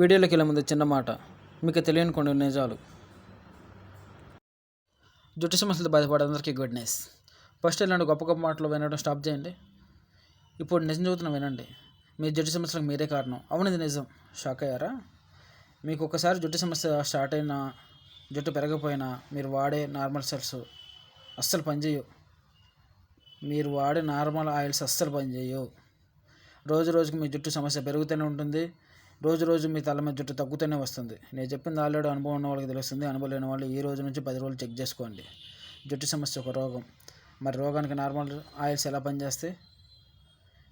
వీడియోలోకి వెళ్ళే ముందు చిన్న మాట. మీకు తెలియని కొన్ని నిజాలు. జుట్టు సమస్యలతో బాధపడే అందరికీ గుడ్ న్యూస్ ఫస్ట్ ఇలాంటి గొప్ప గొప్ప మాటలు వినడం స్టాప్ చేయండి. ఇప్పుడు నిజం చదువుతున్న వినండి. మీ జుట్టు సమస్యలకు మీరే కారణం. అవును ఇది నిజం. షాక్ అయ్యారా? మీకు ఒకసారి జుట్టు సమస్య స్టార్ట్ అయినా జుట్టు పెరగకపోయినా మీరు వాడే నార్మల్ సెల్స్ అస్సలు పనిచేయవు మీరు వాడే నార్మల్ ఆయిల్స్ అస్సలు పనిచేయవు రోజు రోజుకి మీ జుట్టు సమస్య పెరుగుతూనే ఉంటుంది. రోజు రోజు మీ తల మీద జుట్టు తగ్గుతూనే వస్తుంది. నేను చెప్పింది ఆల్రెడీ అనుభవం ఉన్న వాళ్ళకి తెలుస్తుంది. అనుభవం లేని వాళ్ళు ఈ రోజు నుంచి పది రోజులు చెక్ చేసుకోండి. జుట్టు సమస్య ఒక రోగం. మరి రోగానికి నార్మల్ ఆయిల్స్ ఎలా పనిచేస్తాయి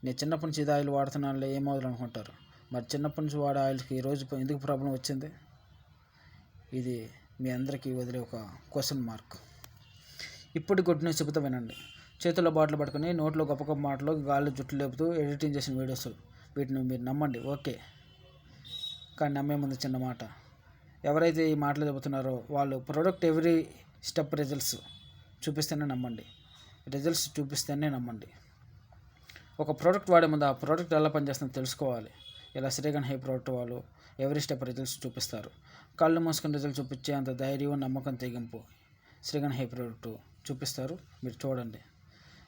నేను చిన్నప్పటి నుంచి ఇది ఆయిల్ వాడుతున్నానులే ఏమవుతుంది అనుకుంటారు? మరి చిన్నప్పటి నుంచి వాడే ఆయిల్కి ఈ రోజు ఎందుకు ప్రాబ్లం వచ్చింది? ఇది మీ అందరికీ వదిలే ఒక క్వశ్చన్ మార్క్. ఇప్పుడు గుడ్ న్యూస్ వినండి. చేతుల్లో బాటిల్ పట్టుకొని నోట్లో గొప్ప గొప్ప మాటలు గాలి జుట్టు లేపుతూ ఎడిటింగ్ చేసిన వీడియోస్ వీటిని మీరు నమ్మండి. ఓకే. కానీ నమ్మే ముందు చిన్న మాట. ఎవరైతే ఈ మాటలు చెబుతున్నారో వాళ్ళు ప్రోడక్ట్ ఎవ్రీ స్టెప్ రిజల్ట్స్ చూపిస్తేనే నమ్మండి. రిజల్ట్స్ చూపిస్తేనే నమ్మండి. ఒక ప్రోడక్ట్ వాడే ముందు ఆ ప్రోడక్ట్ ఎలా పనిచేస్తుందో తెలుసుకోవాలి. ఇలా శ్రీగణ్ హై ప్రోడక్ట్ వాళ్ళు ఎవరీ స్టెప్ రిజల్ట్స్ చూపిస్తారు. కళ్ళు మూసుకుని రిజల్ట్ చూపించే అంత ధైర్యం నమ్మకం తెగింపు శ్రీగణ్ హై ప్రోడక్ట్ చూపిస్తారు. మీరు చూడండి.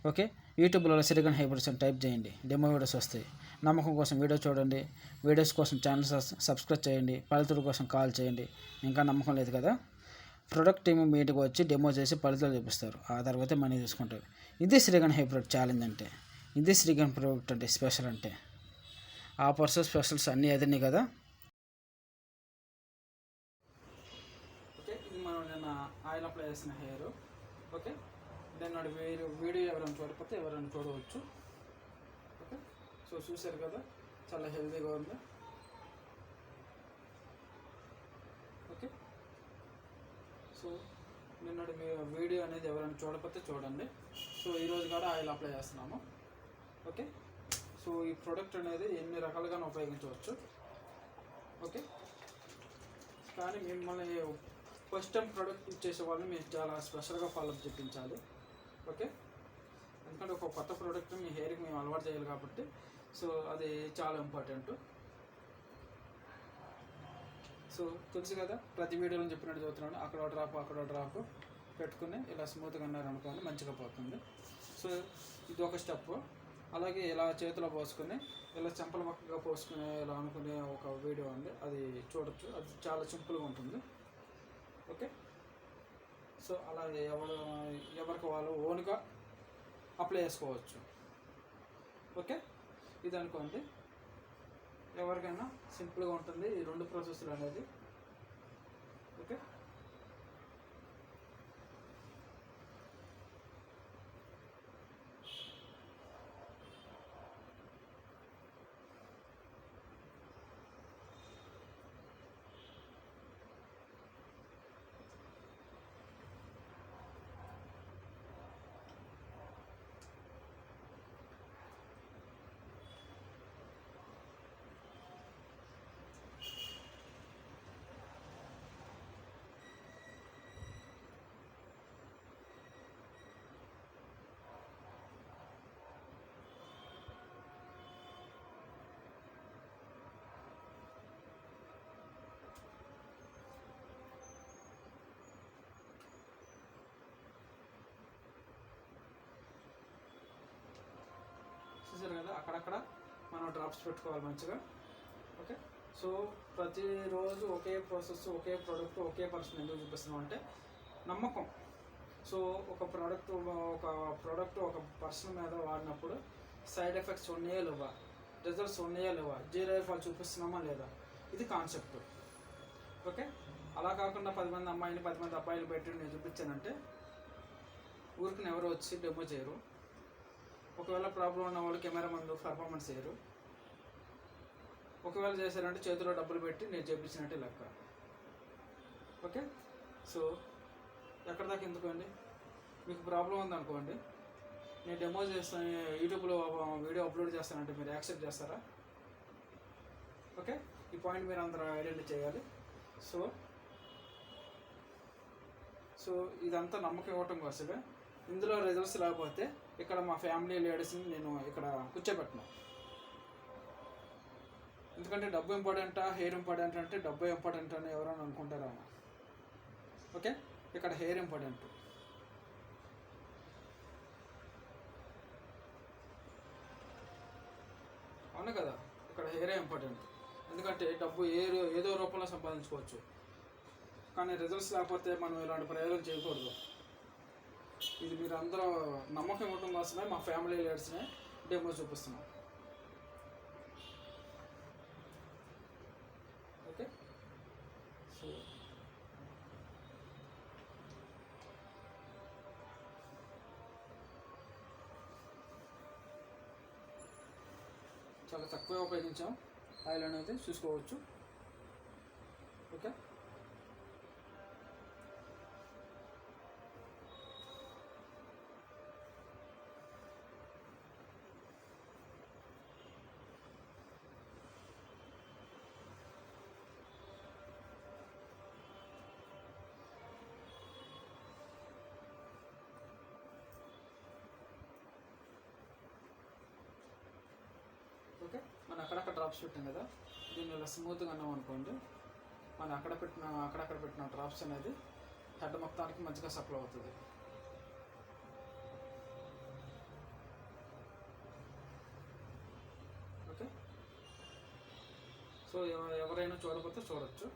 ఓకే? యూట్యూబ్లో శ్రీగన్ హై ప్రోడక్ట్స్ టైప్ చేయండి. డెమో వీడియోస్ వస్తాయి. నమ్మకం కోసం వీడియో చూడండి. వీడియోస్ కోసం ఛానల్ సబ్స్క్రైబ్ చేయండి. ఫలితాల కోసం కాల్ చేయండి. ఇంకా నమ్మకం లేదు కదా? ప్రొడక్ట్ టీమ్ మీటింగ్ వచ్చి డెమో చేసి ఫలితాలు చూపిస్తారు. ఆ తర్వాత మనీ తీసుకుంటారు. ఇది శ్రీగన్ హై ప్రోడక్ట్ ఛాలెంజ్ అంటే. ఇది శ్రీగన్ ప్రోడక్ట్ అంటే స్పెషల్ అంటే. ఆఫర్స్ స్పెషల్స్ అన్నీ అదన్నీ కదా? ఓకే ఇది మనం నిన్న ఆయిల్ అప్లై చేసిన హెయిర్. ఓకే నిన్న వీడియో ఎవరైనా చూడకపోతే ఎవరైనా చూడవచ్చు. సో చూశారు కదా? చాలా హెల్తీగా ఉంది. ఓకే సో నిన్నటి మీ వీడియో అనేది ఎవరైనా చూడకపోతే చూడండి. సో ఈరోజు కూడా ఆయిల్ అప్లై చేస్తున్నాము. ఓకే సో ఈ ప్రోడక్ట్ అనేది ఎన్ని రకాలుగా ఉపయోగించవచ్చు. ఓకే కానీ మిమ్మల్ని ఫస్ట్ టైం ప్రోడక్ట్ ఇచ్చేసే వాళ్ళని మీరు చాలా స్పెషల్గా ఫాలోఅప్ చెప్పించాలి ఓకే ఎందుకంటే ఒక కొత్త ప్రోడక్ట్ మీ హెయిర్కి మేము అలవాటు చేయాలి కాబట్టి సో అది చాలా ఇంపార్టెంట్ సో తెలుసు కదా ప్రతి వీడియోలో చెప్పినట్టు చదువుతున్నాను. అక్కడ డ్రాప్ అక్కడ డ్రాప్ పెట్టుకుని ఇలా స్మూత్గా ఉన్నారు అనుకోండి మంచిగా పోతుంది. సో ఇది ఒక స్టెప్ అలాగే ఇలా చేతిలో పోసుకొని ఇలా చెంపల మొక్కగా పోసుకునే ఇలా అనుకునే ఒక వీడియో ఉంది. అది చూడొచ్చు. అది చాలా సింపుల్గా ఉంటుంది. ఓకే? సో అలాగే ఎవరు ఎవరికి వాళ్ళు ఓన్గా అప్లై చేసుకోవచ్చు. ఓకే? ఇది అనుకోండి ఎవరికైనా సింపుల్గా ఉంటుంది ఈ రెండు ప్రాసెస్లు అనేది. ఓకే? మీద అక్కడక్కడ మనం డ్రాప్స్ పెట్టుకోవాలి మంచిగా. ఓకే సో ప్రతిరోజు ఒకే ప్రాసెస్ ఒకే ప్రోడక్ట్ ఒకే పర్సన్ ఎందుకు చూపిస్తున్నాం అంటే నమ్మకం. సో ఒక ప్రోడక్ట్ ఒక ప్రోడక్ట్ ఒక పర్సన్ మీద వాడినప్పుడు సైడ్ ఎఫెక్ట్స్ ఉన్నాయా లేవా? రిజల్ట్స్ ఉన్నాయా లేవా? జీరో ఎఫాల్ చూపిస్తున్నామా లేదా? ఇది కాన్సెప్ట్ ఓకే అలా కాకుండా పది మంది అమ్మాయిని పది మంది అబ్బాయిలు పెట్టి నేను చూపించానంటే ఊరికి ఎవరు వచ్చి డెమో చేయరు. ఒకవేళ ప్రాబ్లం ఉన్న వాళ్ళు కెమెరా ముందు పర్ఫార్మెన్స్ చేయరు. ఒకవేళ చేశారంటే చేతిలో డబ్బులు పెట్టి నేను చేపించినట్టే లెక్క. ఓకే సో ఎక్కడ దాకా ఎందుకండి? మీకు ప్రాబ్లం ఉందనుకోండి నేను డెమో చేస్తాను యూట్యూబ్లో వీడియో అప్లోడ్ చేస్తానంటే మీరు యాక్సెప్ట్ చేస్తారా? ఓకే ఈ పాయింట్ మీరు అందరూ ఐడెంటిఫై చేయాలి. సో సో ఇదంతా నమ్మకం ఇవ్వటం కోసమే. ఇందులో రిజల్ట్స్ లేకపోతే ఇక్కడ మా ఫ్యామిలీ లేడీస్ని నేను ఇక్కడ కూర్చోబెట్టను. ఎందుకంటే డబ్బు ఇంపార్టెంటా హెయిర్ ఇంపార్టెంట్ అంటే డబ్బు ఇంపార్టెంట్ అని ఎవరైనా అనుకుంటారా ఓకే ఇక్కడ హెయిర్ ఇంపార్టెంట్ అవును కదా? ఇక్కడ హెయిరే ఇంపార్టెంట్ ఎందుకంటే డబ్బు ఏ ఏదో రూపంలో సంపాదించుకోవచ్చు. కానీ రిజల్ట్స్ లేకపోతే మనం ఇలాంటి ప్రయోగం చేయకూడదు. ఇది మీరు అందరూ నమ్మకం ఇవ్వడం కోసమే మా ఫ్యామిలీ లీడర్స్ని డెమో చూపిస్తున్నాం. ఓకే సో చాలా తక్కువ ఉపయోగించాం. ఆయిల్ అనేది చూసుకోవచ్చు. మనం అక్కడక్కడ డ్రాప్స్ పెట్టాం కదా దీన్ని ఇలా స్మూత్గా అన్నాం అనుకోండి మనం అక్కడ పెట్టిన అక్కడక్కడ పెట్టిన డ్రాప్స్ అనేది హెడ్ మొత్తానికి మంచిగా సప్లై అవుతుంది. ఓకే సో ఎవరైనా చూడకపోతే చూడొచ్చు.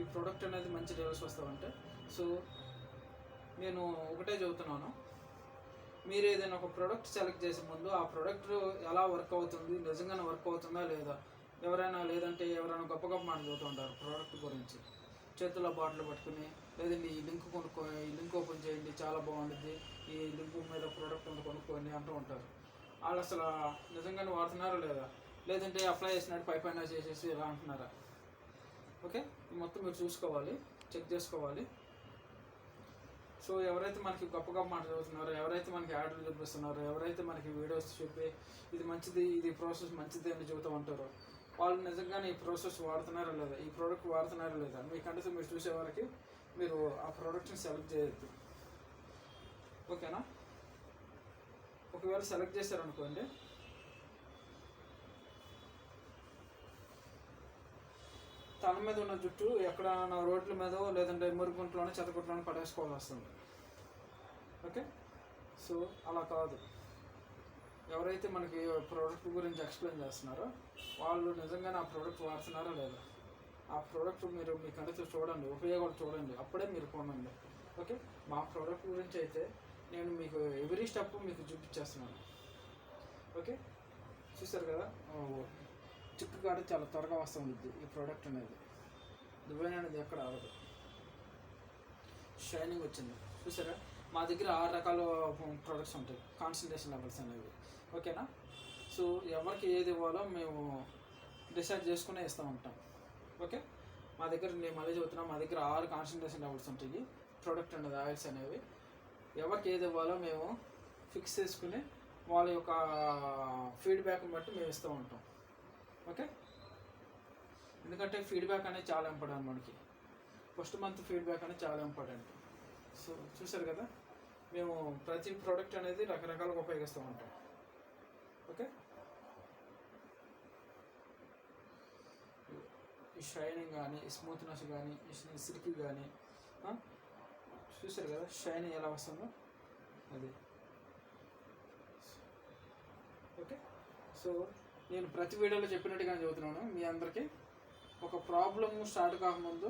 ఈ ప్రోడక్ట్ అనేది మంచి రిజల్ట్స్ వస్తామంటే సో నేను ఒకటే చెబుతున్నాను. మీరు ఏదైనా ఒక ప్రోడక్ట్ సెలెక్ట్ చేసే ముందు ఆ ప్రోడక్ట్ ఎలా వర్క్ అవుతుంది నిజంగానే వర్క్ అవుతుందా లేదా? ఎవరైనా లేదంటే ఎవరైనా గొప్ప గొప్ప మాటలు చదువుతూ ఉంటారు ప్రోడక్ట్ గురించి. చేతిలో బాటిల్ పట్టుకుని లేదండి ఈ లింక్ కొనుక్కో ఈ లింక్ ఓపెన్ చేయండి చాలా బాగుంటుంది ఈ లింక్ మీద ప్రోడక్ట్ ఉంది కొనుక్కోండి అంటూ ఉంటారు. వాళ్ళు అసలు నిజంగానే వాడుతున్నారా లేదా? లేదంటే అప్లై చేసినట్టు పై పైన చేసేసి ఇలా అంటున్నారా? ఓకే? మొత్తం మీరు చూసుకోవాలి చెక్ చేసుకోవాలి. సో ఎవరైతే మనకి గొప్ప గొప్ప మాట చదువుతున్నారో ఎవరైతే మనకి యాడ్లు చూపిస్తున్నారో ఎవరైతే మనకి వీడియోస్ చెప్పి ఇది మంచిది ఇది ప్రాసెస్ మంచిది అని చెబుతూ ఉంటారో వాళ్ళు నిజంగానే ఈ ప్రాసెస్ వాడుతున్నారా లేదా ఈ ప్రోడక్ట్ వాడుతున్నారా లేదా మీకంటే మీరు చూసే వరకు మీరు ఆ ప్రోడక్ట్ని సెలెక్ట్ చేయొద్దు. ఓకేనా ఒకవేళ సెలెక్ట్ చేశారనుకోండి తల మీద ఉన్న జుట్టు ఎక్కడ రోడ్ల మీద లేదంటే మురుగుంట్లోనే చెత్తగుంట్లోనే పడేసుకోవాల్సి వస్తుంది. ఓకే? సో అలా కాదు. ఎవరైతే మనకి ప్రోడక్ట్ గురించి ఎక్స్ప్లెయిన్ చేస్తున్నారో వాళ్ళు నిజంగానే ఆ ప్రోడక్ట్ వాడుతున్నారా లేదా ఆ ప్రోడక్ట్ మీరు మీ కంటితో చూడండి ఉపయోగాలు చూడండి అప్పుడే మీరు కొనండి. ఓకే? మా ప్రోడక్ట్ గురించి అయితే నేను మీకు ఎవ్రీ స్టెప్ మీకు చూపించేస్తున్నాను. ఓకే? చూసారు కదా? స్టిక్ చిక్కు కాడ చాలా త్వరగా వస్తూ ఉంటుంది ఈ ప్రోడక్ట్ అనేది. దుబాయ్ అనేది ఎక్కడ అవ్వదు షైనింగ్ వచ్చింది. చూసారా? మా దగ్గర ఆరు రకాల ప్రొడక్ట్స్ ఉంటాయి. కాన్సన్ట్రేషన్ లెవెల్స్ అనేవి. ఓకేనా సో ఎవరికి ఏది ఇవ్వాలో మేము డిసైడ్ చేసుకునే ఇస్తూ ఉంటాం ఓకే మా దగ్గర నేను మళ్ళీ చెబుతున్నా మా దగ్గర ఆరు కాన్సన్ట్రేషన్ లెవెల్స్ ఉంటాయి. ప్రోడక్ట్ అనేది ఆయిల్స్ అనేవి. ఎవరికి ఏది ఇవ్వాలో మేము ఫిక్స్ చేసుకుని వాళ్ళ యొక్క ఫీడ్బ్యాక్ని బట్టి మేము ఇస్తూ ఉంటాం ఓకే? ఎందుకంటే ఫీడ్బ్యాక్ అనేది చాలా ఇంపార్టెంట్ మనకి. ఫస్ట్ మంత్ ఫీడ్బ్యాక్ అనేది చాలా ఇంపార్టెంట్ సో చూసారు కదా? మేము ప్రతి ప్రోడక్ట్ అనేది రకరకాలుగా ఉపయోగిస్తూ ఉంటాం. ఓకే? ఈ షైనింగ్ కానీ స్మూత్నెస్ కానీ ఈ సిల్క్ కానీ చూసారు కదా? షైనింగ్ ఎలా వస్తుందో? అది. ఓకే? సో నేను ప్రతి వీడియోలో చెప్పినట్టుగా చెబుతున్నాను మీ అందరికీ ఒక ప్రాబ్లమ్ స్టార్ట్ కాకముందు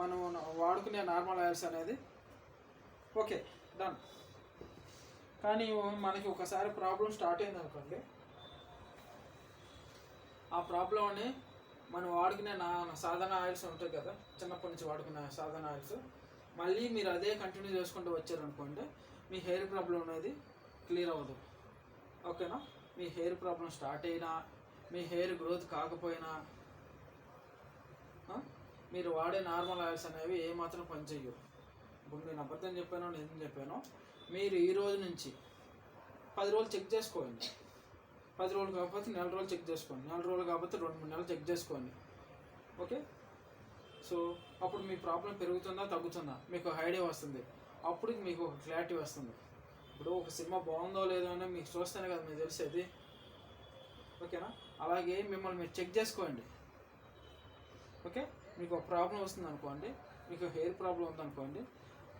మనం వాడుకునే నార్మల్ ఆయిల్స్ అనేది. Okay done. కానీ మనకి ఒకసారి ప్రాబ్లం స్టార్ట్ అయింది అనుకోండి. ఆ ప్రాబ్లంని మనం వాడుకునే నా సాధారణ ఆయిల్స్ ఉంటాయి కదా చిన్నప్పటి నుంచి వాడుకునే సాధారణ ఆయిల్స్ మళ్ళీ మీరు అదే కంటిన్యూ చేసుకుంటూ వచ్చారనుకోండి మీ హెయిర్ ప్రాబ్లం అనేది క్లియర్ అవ్వదు. ఓకేనా? మీ హెయిర్ ప్రాబ్లం స్టార్ట్ అయినా మీ హెయిర్ గ్రోత్ కాకపోయినా మీరు వాడే నార్మల్ ఆయిల్స్ అనేవి ఏమాత్రం పనిచేయవు. ఇప్పుడు నేను అబద్ధం చెప్పానో నేను చెప్పానో మీరు ఈ రోజు నుంచి పది రోజులు చెక్ చేసుకోండి. పది రోజులు కాకపోతే నెల రోజులు చెక్ చేసుకోండి. నెల రోజులు కాకపోతే రెండు మూడు నెలలు చెక్ చేసుకోండి. ఓకే? సో అప్పుడు మీ ప్రాబ్లం పెరుగుతుందా తగ్గుతుందా? మీకు ఐడియా వస్తుంది. అప్పుడు మీకు ఒక క్లారిటీ వస్తుంది. ఇప్పుడు ఒక సినిమా బాగుందో లేదో అని మీకు చూస్తేనే కదా మీకు తెలిసేది. ఓకేనా? అలాగే మిమ్మల్ని మీరు చెక్ చేసుకోండి. ఓకే? మీకు ఒక ప్రాబ్లం వస్తుంది అనుకోండి మీకు హెయిర్ ప్రాబ్లం ఉందనుకోండి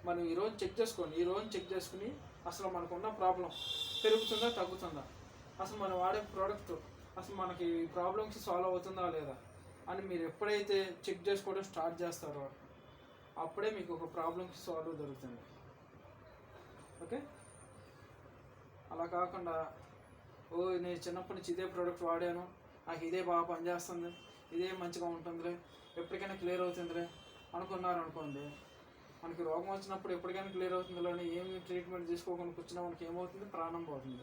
మనం ఈరోజు చెక్ చేసుకోండి. ఈ రోజు చెక్ చేసుకుని అసలు మనకున్న ప్రాబ్లం పెరుగుతుందా తగ్గుతుందా? అసలు మనం వాడే ప్రోడక్ట్ అసలు మనకి ఈ ప్రాబ్లమ్స్ సాల్వ్ అవుతుందా లేదా అని మీరు ఎప్పుడైతే చెక్ చేసుకోవడం స్టార్ట్ చేస్తారో అప్పుడే మీకు ఒక ప్రాబ్లమ్కి సాల్వ్ దొరుకుతుంది ఓకే? అలా కాకుండా ఓ నేను చిన్నప్పటి నుంచి ఇదే ప్రోడక్ట్ వాడాను. నాకు ఇదే బాగా పనిచేస్తుంది. ఇదే మంచిగా ఉంటుందిలే. ఎప్పటికైనా క్లియర్ అవుతుందిలే. అనుకున్నారు అనుకోండి. మనకి రోగం వచ్చినప్పుడు ఎప్పటికైనా క్లియర్ అవుతుందిలో ఏమి ట్రీట్మెంట్ తీసుకోకుండా కూర్చున్నా మనకి ఏమవుతుంది? ప్రాణం పోతుంది.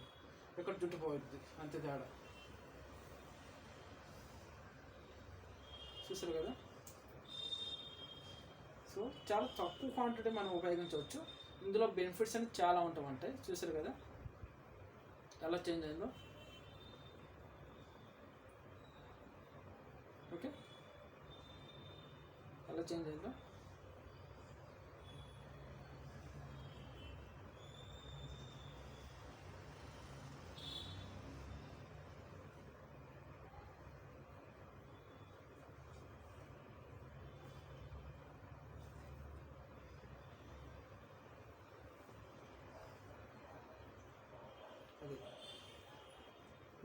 ఇక్కడ జుట్టు పోతుంది అంతే తేడా. చూసారు కదా? సో చాలా తక్కువ క్వాంటిటీ మనం ఉపయోగించవచ్చు. ఇందులో బెనిఫిట్స్ అనేది చాలా ఉంటామంటాయి చూసారు కదా? కలర్ చేంజ్ అయిందో ఓకే కలర్ చేంజ్ అయిందో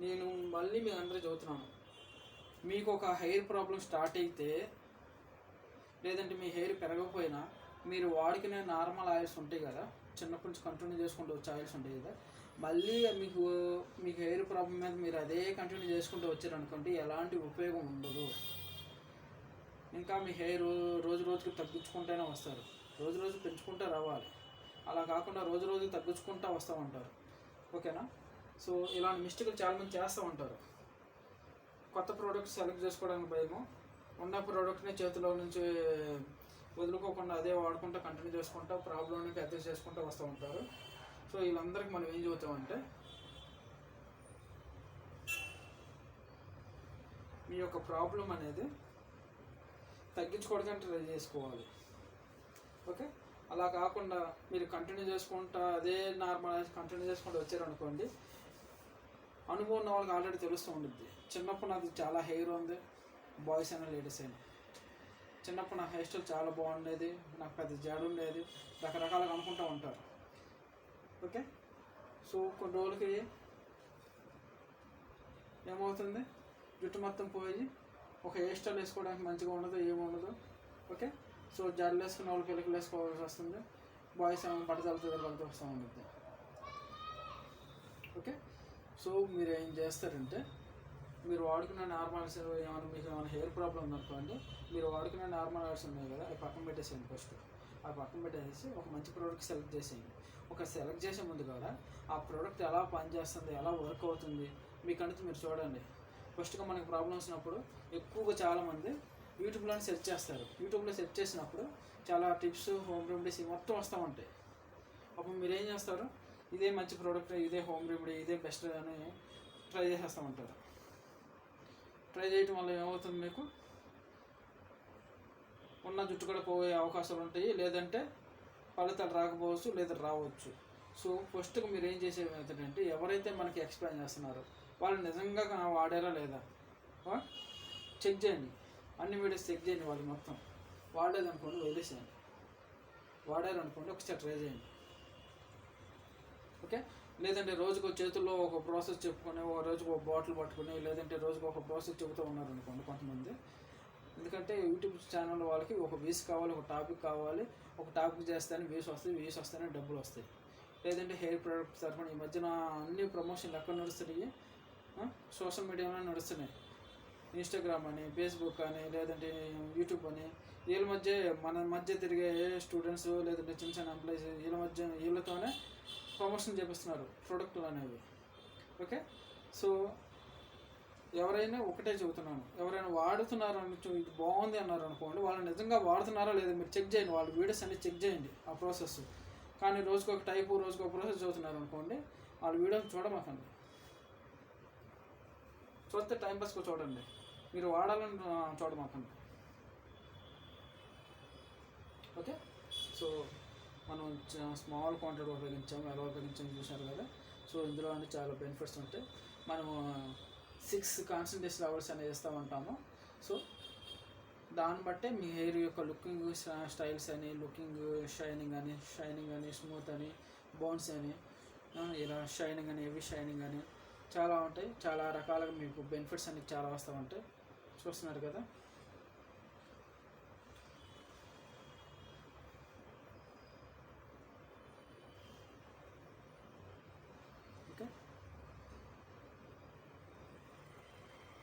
నేను మళ్ళీ మీ అందరూ చదువుతున్నాను. మీకు ఒక హెయిర్ ప్రాబ్లం స్టార్ట్ అయితే లేదంటే మీ హెయిర్ పెరగకపోయినా మీరు వాడుకునే నార్మల్ ఆయిల్స్ ఉంటాయి కదా చిన్నప్పటి నుంచి కంటిన్యూ చేసుకుంటూ వచ్చే ఆయిల్స్ ఉంటాయి కదా మళ్ళీ మీకు మీకు హెయిర్ ప్రాబ్లం మీద మీరు అదే కంటిన్యూ చేసుకుంటూ వచ్చారనుకోండి ఎలాంటి ఉపయోగం ఉండదు. ఇంకా మీ హెయిర్ రోజు రోజుకి తగ్గించుకుంటూనే వస్తారు. రోజు రోజు పెంచుకుంటూ రావాలి. అలా కాకుండా రోజు రోజు తగ్గించుకుంటూ వస్తూ ఉంటారు ఓకేనా? సో ఇలాంటి మిస్టేక్లు చాలామంది చేస్తూ ఉంటారు. కొత్త ప్రోడక్ట్ సెలెక్ట్ చేసుకోవడానికి భయము. ఉన్న ప్రోడక్ట్ని చేతిలో నుంచి వదులుకోకుండా అదే వాడుకుంటూ కంటిన్యూ చేసుకుంటూ ప్రాబ్లమ్ని పెద్ద చేసుకుంటూ వస్తూ ఉంటారు. సో వీళ్ళందరికీ మనం ఏం చెబుతామంటే మీ యొక్క ప్రాబ్లం అనేది తగ్గించుకోవడానికి ట్రై చేసుకోవాలి. ఓకే? అలా కాకుండా మీరు కంటిన్యూ చేసుకుంటా అదే నార్మల్ కంటిన్యూ చేసుకుంటూ వచ్చారనుకోండి అనుభవం ఉన్న వాళ్ళకి ఆల్రెడీ తెలుస్తూ ఉంటుంది చిన్నప్పుడు నాకు చాలా హెయిర్ ఉంది. బాయ్స్ అయినా లేడీస్ అయినా చిన్నప్పుడు నా హెయిర్ స్టైల్ చాలా బాగుండేది. నాకు పెద్ద జడ ఉండేది. రకరకాలుగా అనుకుంటూ ఉంటారు. ఓకే సో కొన్ని రోజులకి ఏమవుతుంది? జుట్టు మొత్తం పోయి ఒక హెయిర్ స్టైల్ వేసుకోవడానికి మంచిగా ఉండదు ఏముండదు ఓకే సో జడలు వేసుకున్న వాళ్ళు పిల్లలు వేసుకోవాల్సి వస్తుంది. బాయ్స్ ఏమైనా బట్టతలతో వెళ్తూ వస్తూ ఉంటుంది ఓకే సో మీరు ఏం చేస్తారంటే మీరు వాడుకున్న నార్మల్స్ ఏమైనా మీకు ఏమైనా హెయిర్ ప్రాబ్లం ఉందనుకోండి మీరు వాడుకునే నార్మల్ ఆయిల్స్ ఉన్నాయి కదా అవి పక్కన పెట్టేసేయండి ఫస్ట్ ఆ పక్కన పెట్టేసి ఒక మంచి ప్రోడక్ట్ సెలెక్ట్ చేసేయండి. ఒక సెలెక్ట్ చేసే ముందు కూడా ఆ ప్రోడక్ట్ ఎలా పనిచేస్తుంది ఎలా వర్క్ అవుతుంది మీకంటే మీరు చూడండి. ఫస్ట్గా మనకి ప్రాబ్లమ్స్ ఉన్నప్పుడు ఎక్కువగా చాలామంది యూట్యూబ్లో సెర్చ్ చేస్తారు. యూట్యూబ్లో సెర్చ్ చేసినప్పుడు చాలా టిప్స్ హోమ్ రెమెడీస్ మొత్తం వస్తూ ఉంటాయి. అప్పుడు మీరు ఏం చేస్తారు? ఇదే మంచి ప్రోడక్ట్ ఇదే హోమ్ రెమెడీ ఇదే బెస్ట్ అని ట్రై చేసేస్తూ ఉంటారు ట్రై చేయటం వల్ల ఏమవుతుంది మీకు? ఉన్న జుట్టు కూడా పోయే అవకాశాలు ఉంటాయి. లేదంటే ఫలితాలు రాకపోవచ్చు లేదా రావచ్చు. సో ఫస్ట్గా మీరు ఏం చేసే అంటే ఎవరైతే మనకి ఎక్స్ప్లెయిన్ చేస్తున్నారో వాళ్ళు నిజంగా వాడారా లేదా? చెక్ చేయండి. అన్ని వీడియోస్ చెక్ చేయండి వాళ్ళు మొత్తం. వాడేదనుకోండి వదిలేసేయండి. వాడారనుకోండి ఒకసారి ట్రై చేయండి. ఓకే? లేదంటే రోజుకు చేతుల్లో ఒక ప్రాసెస్ చెప్పుకొని ఒక రోజుకు ఒక బాటిల్ పట్టుకొని లేదంటే రోజుకు ఒక ప్రాసెస్ చెబుతూ ఉన్నారు అనుకోండి కొంతమంది. ఎందుకంటే యూట్యూబ్ ఛానల్ వాళ్ళకి ఒక వ్యూస్ కావాలి ఒక టాపిక్ కావాలి ఒక టాపిక్ చేస్తేనే వ్యూస్ వస్తాయి వ్యూస్ వస్తేనే డబ్బులు వస్తాయి. లేదంటే హెయిర్ ప్రొడక్ట్స్ తరఫున ఈ మధ్యన అన్ని ప్రమోషన్లు ఎక్కడ నడుస్తున్నాయి? సోషల్ మీడియాలో నడుస్తున్నాయి. ఇన్స్టాగ్రామ్ అని ఫేస్బుక్ అని లేదంటే యూట్యూబ్ అని. వీళ్ళ మధ్య మన మధ్య తిరిగే స్టూడెంట్స్ లేదంటే చిన్న చిన్న ఎంప్లాయీస్ వీళ్ళ మధ్య వీళ్ళతోనే ప్రమోషన్ చేపిస్తున్నారు ప్రోడక్ట్లు అనేవి ఓకే సో ఎవరైనా ఒకటే చెబుతున్నాను. ఎవరైనా వాడుతున్నారు ఇది బాగుంది అన్నారు అనుకోండి వాళ్ళు నిజంగా వాడుతున్నారా లేదా మీరు చెక్ చేయండి వాళ్ళ వీడియోస్ అన్ని చెక్ చేయండి ఆ ప్రాసెస్ కానీ రోజుకు ఒక టైపు రోజుకు ఒక ప్రాసెస్ చదువుతున్నారు అనుకోండి వాళ్ళ వీడియోస్ చూడమాకండి. చూస్తే టైం చూడండి. మీరు వాడాలని ఆ, చూడమాకండి. ఓకే సో మనం స్మాల్ క్వాంటిటీ ఉపయోగించాము ఎలా ఉపయోగించాము చూశారు కదా. సో ఇందులో అంటే చాలా బెనిఫిట్స్ ఉంటాయి. మనము సిక్స్ కాన్సన్ట్రేషన్ లెవెల్స్ అనేది ఇస్తూ ఉంటాము సో దాన్ని బట్టే మీ హెయిర్ యొక్క లుకింగ్ స్టైల్స్ అని లుకింగ్ షైనింగ్ అని షైనింగ్ అని స్మూత్ అని బౌన్స్ అని ఇలా షైనింగ్ అని హెవీ షైనింగ్ అని చాలా ఉంటాయి. చాలా రకాలుగా మీకు బెనిఫిట్స్ అనేవి చాలా వస్తూ ఉంటాయి. చూస్తున్నారు కదా ఓకే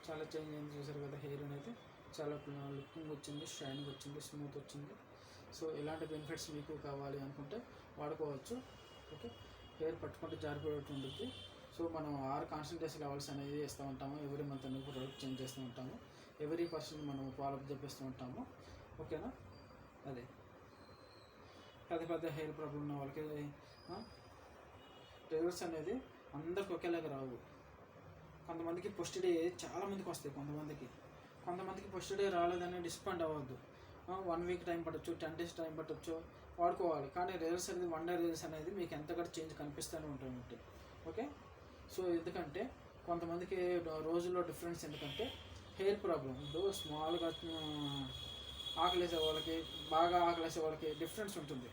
చాలా చేంజ్ అయింది చూసారు కదా హెయిర్ అనేది. చాలా లుకింగ్ వచ్చింది షైనింగ్ వచ్చింది స్మూత్ వచ్చింది. సో ఇలాంటి బెనిఫిట్స్ మీకు కావాలి అనుకుంటే వాడుకోవచ్చు. ఓకే హెయిర్ పట్టుకుంటే జారిపోయేట్టు ఉంటుంది సో మనం ఆరు కాన్సన్ట్రేషన్ లెవెల్స్ అనేది ఇస్తూ ఉంటాము. ఎవ్రీ మంత్ అనేది ప్రొడక్ట్ చేంజ్ చేస్తూ ఉంటాము. ఎవ్రీ పర్సన్ మనం ఫాలోఅప్ చేపిస్తూ ఉంటాము. ఓకేనా అదే. పెద్ద పెద్ద హెయిర్ ప్రాబ్లం ఉన్న వాళ్ళకి రిజల్ట్స్ అనేది అందరికి ఒకేలాగా రావు. కొంతమందికి ఫస్ట్ డే చాలా మందికి వస్తాయి కొంతమందికి. కొంతమందికి ఫస్ట్ డే రాలేదని డిస్పాయింట్ అవ్వద్దు. వన్ వీక్ టైం పట్టచ్చు టెన్ డేస్ టైం పట్టచ్చు వాడుకోవాలి. కానీ రిజల్ట్స్ అనేది వన్ డే రిజల్ట్స్ అనేది మీకు ఎంతగా చేంజ్ కనిపిస్తూనే ఉంటుంది ఓకే సో ఎందుకంటే కొంతమందికి రోజుల్లో డిఫరెన్స్ ఎందుకంటే హెయిర్ ప్రాబ్లం ఇప్పుడు స్మాల్గా ఆకలేసే వాళ్ళకి బాగా ఆకలేసే వాళ్ళకి డిఫరెన్స్ ఉంటుంది.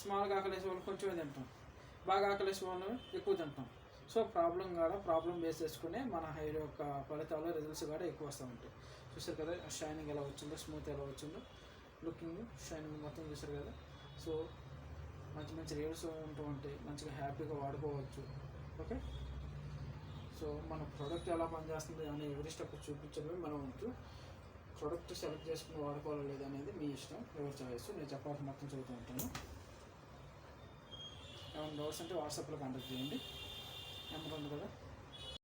స్మాల్గా ఆకలేసే వాళ్ళకి కొంచెమే తింటాం. బాగా ఆకలేసే వాళ్ళు ఎక్కువ తింటాం. సో ప్రాబ్లం కూడా ప్రాబ్లం బేస్ చేసుకునే మన హెయిర్ యొక్క ఫలితాలు రిజల్ట్స్ కూడా ఎక్కువ వస్తూ ఉంటాయి. చూసారు కదా షైనింగ్ ఎలా వచ్చిందో స్మూత్ ఎలా వచ్చిందో లుకింగ్ షైనింగ్ మొత్తం చూసారు కదా. సో మంచి మంచి రిజల్ట్స్ ఉంటూ ఉంటాయి మంచిగా హ్యాపీగా వాడుకోవచ్చు. ఓకే? సో మన ప్రోడక్ట్ ఎలా పనిచేస్తుంది అని ఎవరి స్టెప్ చూపించడమే మనం వంతు ప్రోడక్ట్ సెలెక్ట్ చేసుకుని వాడుకోవాలో లేదనేది అనేది మీ ఇష్టం ఎవరి చాయిస్. నేను చెప్పాల్సిన మొత్తం చదువుతూ ఉంటాను. ఏమైనా డౌట్స్ అంటే వాట్సాప్లో కాంటాక్ట్ చేయండి. నెంబర్ ఉంది కదా